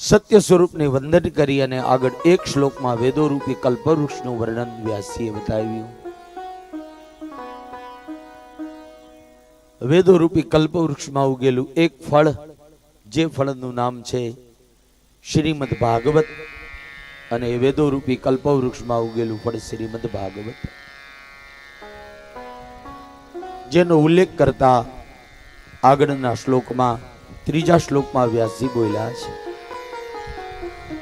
સત્ય સ્વરૂપને વંદન કરી અને આગળ એક શ્લોકમાં વેદોરૂપી કલ્પવૃક્ષનું વર્ણન વ્યાસીએ બતાવ્યું. વેદોરૂપી કલ્પવૃક્ષમાં ઉગેલું એક ફળ, જે ફળનું નામ છે શ્રીમદ ભાગવત અને વેદોરૂપી કલ્પવૃક્ષમાં ઉગેલું ફળ શ્રીમદ ભાગવત. જેનો ઉલ્લેખ કરતા આગળના શ્લોકમાં, ત્રીજા શ્લોકમાં વ્યાસજી બોલ્યા છે.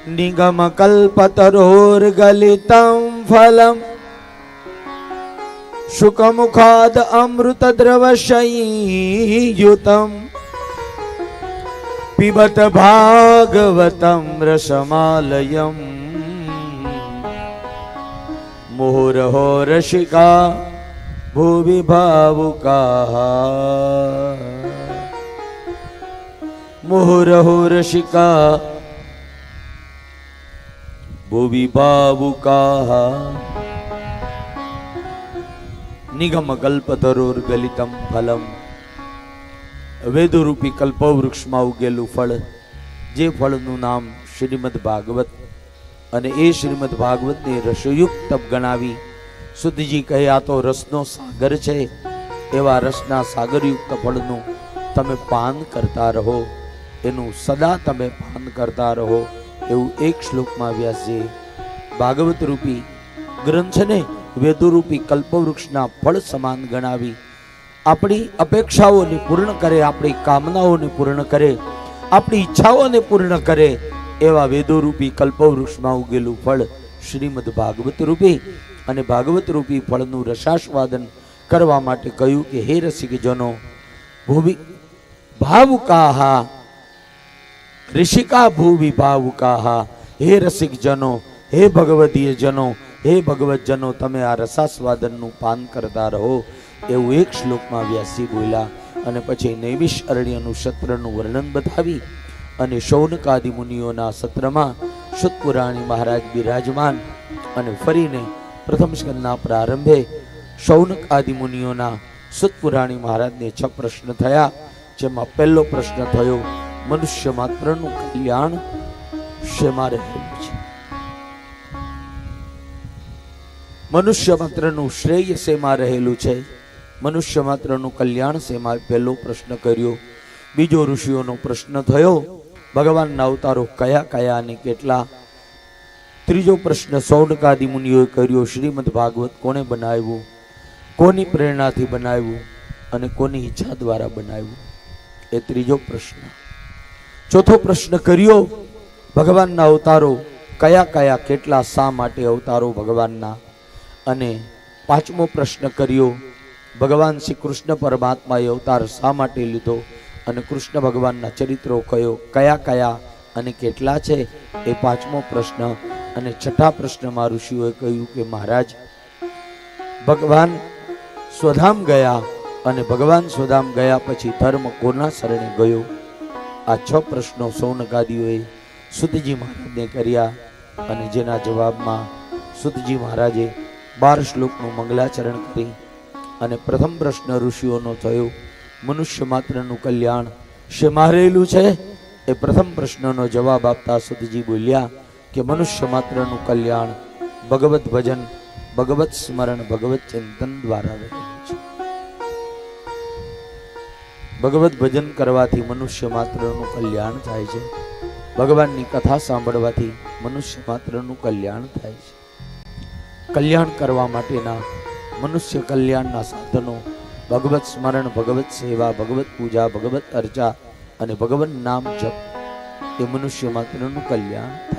નિગમ કલ્પતરોર ગલિતમ ફલમ શુકમુખાદ અમૃત દ્રવશયુતમ પિબત ભાગવતમ રસમાલયમ મુહુરહો રસિકા ભુવિ ભુવિ ભાવુકા નિગમ કલ્પતરોર ગલિતમ ફલમ વેદરૂપી કલ્પવૃક્ષમાં ઉગેલું ફળ જે ફળનું નામ શ્રીમદ ભાગવત અને એ શ્રીમદ ભાગવતને રસયુક્ત ગણાવી સુધીજી કહે, આ તો રસનો સાગર છે. એવા રસના સાગરયુક્ત ફળનું તમે પાન કરતા રહો. એનું સદા તમે પાન કરતા રહો. એવું એક શ્લોકમાં વ્યાસજીએ ભાગવત રૂપી ગ્રંથને વેદોરૂપી કલ્પવૃક્ષના ફળ સમાન ગણાવી. આપણી અપેક્ષાઓને પૂર્ણ કરે, આપણી કામનાઓને પૂર્ણ કરે, આપણી ઈચ્છાઓને પૂર્ણ કરે એવા વેદોરૂપી કલ્પવૃક્ષમાં ઉગેલું ફળ શ્રીમદ ભાગવત રૂપી અને ભાગવત રૂપી ફળનું રસાસ્વાદન કરવા માટે કહ્યું કે, હે રસિકજનો, ભૂમિ, ભાવુકાહા ઋષિકા ભૂવિભાવ કાહા હે રસિક જનો, હે ભગવદીય જનો, હે ભગવત જનો, તમે આ રસાસ્વાદનનું પાન કરતા રહો. એવું એક શ્લોકમાં વ્યાસી બોલ્યા અને પછી નૈમિષ અરણ્યનું સત્રનું વર્ણન બતાવી અને શૌનકાદિ મુનિઓના સત્રમાં સુતપુરાણી મહારાજ બિરાજમાન અને ફરીને પ્રથમ સ્કંદના પ્રારંભે શૌનક આદિ મુનિઓના સુતપુરાણી મહારાજને છ પ્રશ્ન થયા, જેમાં પહેલો પ્રશ્ન થયો મનુષ્ય માત્રનું કલ્યાણ શેમાં રહેલું છે. મનુષ્ય માત્રનું શ્રેય શેમાં રહેલું છે. મનુષ્ય માત્રનું કલ્યાણ શેમાં પહેલો પ્રશ્ન કર્યો. બીજો ઋષિઓનો પ્રશ્ન થયો, ભગવાનના અવતારો કયા કયા અને કેટલા? ત્રીજો પ્રશ્ન સૌનકાદિ મુનિઓએ કર્યો, શ્રીમદ ભાગવત કોણે બનાવ્યું? કોની પ્રેરણાથી બનાવ્યું? અને કોની ઈચ્છા દ્વારા બનાવ્યું? એ ત્રીજો પ્રશ્ન. ચોથો પ્રશ્ન કર્યો, ભગવાનના અવતારો કયા કયા, કેટલા, શા માટે અવતારો ભગવાનના? અને પાંચમો પ્રશ્ન કર્યો, ભગવાન શ્રી કૃષ્ણ પરમાત્માએ અવતાર શા માટે લીધો? અને કૃષ્ણ ભગવાનના ચરિત્રો કયો, કયા કયા અને કેટલા છે? એ પાંચમો પ્રશ્ન. અને છઠ્ઠા પ્રશ્નમાં ઋષિઓએ કહ્યું કે મહારાજ, ભગવાન સ્વધામ ગયા અને ભગવાન સ્વધામ ગયા પછી ધર્મ કોના શરણે ગયો? આ છ પ્રશ્નો સોનગાદીઓએ સુતજી મહારાજને કર્યા અને જેના જવાબમાં સુતજી મહારાજે બાર શ્લોકનું મંગલાચરણ કરી અને પ્રથમ પ્રશ્ન ઋષિઓનો થયો, મનુષ્ય માત્રનું કલ્યાણ શેમારેલું છે? એ પ્રથમ પ્રશ્નનો જવાબ આપતા સુતજી બોલ્યા કે, મનુષ્ય માત્રનું કલ્યાણ ભગવત ભજન, ભગવત સ્મરણ, ભગવત ચિંતન દ્વારા રહેલું છે. ભગવત ભજન કરવાથી મનુષ્ય માત્રનું કલ્યાણ થાય છે. ભગવાનની કથા સાંભળવાથી મનુષ્ય માત્રનું કલ્યાણ થાય છે. કલ્યાણ કરવા માટેના મનુષ્ય કલ્યાણના સાધનો, ભગવત સ્મરણ, ભગવત સેવા, ભગવત પૂજા, ભગવત અર્ચા અને ભગવત નામ જપ, એ મનુષ્ય માત્રનું કલ્યાણ